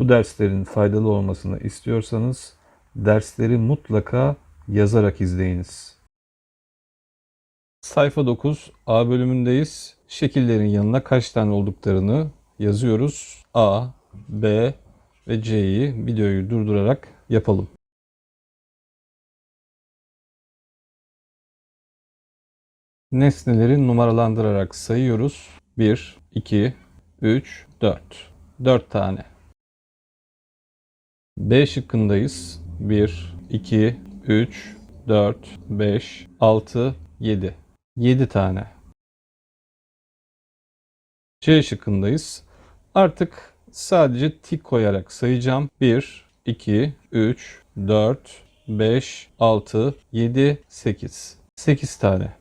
Bu derslerin faydalı olmasını istiyorsanız dersleri mutlaka yazarak izleyiniz. Sayfa 9 A bölümündeyiz. Şekillerin yanına kaç tane olduklarını yazıyoruz. A, B ve C'yi videoyu durdurarak yapalım. Nesneleri numaralandırarak sayıyoruz. 1, 2, 3, 4. 4 tane. B şıkkındayız. 1, 2, 3, 4, 5, 6, 7. 7 tane. C şıkkındayız. Artık sadece tik koyarak sayacağım. 1, 2, 3, 4, 5, 6, 7, 8. 8 tane.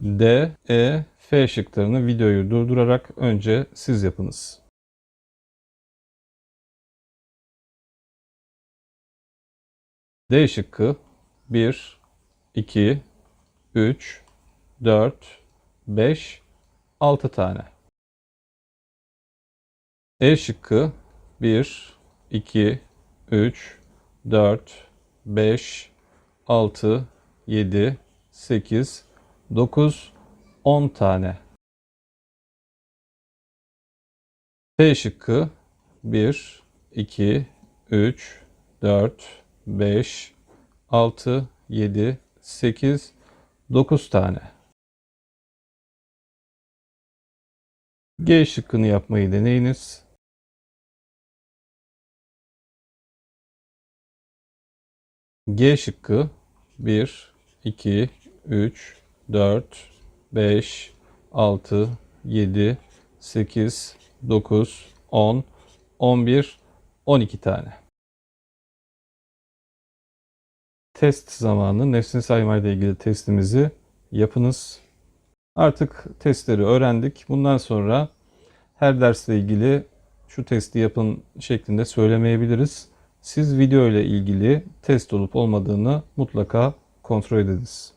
D, E, F şıklarını videoyu durdurarak önce siz yapınız. D şıkkı 1, 2, 3, 4, 5, 6 tane. E şıkkı 1, 2, 3, 4, 5, 6, 7, 8, 9, 10 tane. F şıkkı 1, 2, 3, 4, 5, 6, 7, 8, 9 tane. G şıkkını yapmayı deneyiniz. G şıkkı 1, 2, 3, 4, 5, 6, 7, 8, 9, 10, 11, 12 tane. Test zamanı nesne sayma ile ilgili testimizi yapınız. Artık testleri öğrendik. Bundan sonra her dersle ilgili şu testi yapın şeklinde söylemeyebiliriz. Siz video ile ilgili test olup olmadığını mutlaka kontrol ediniz.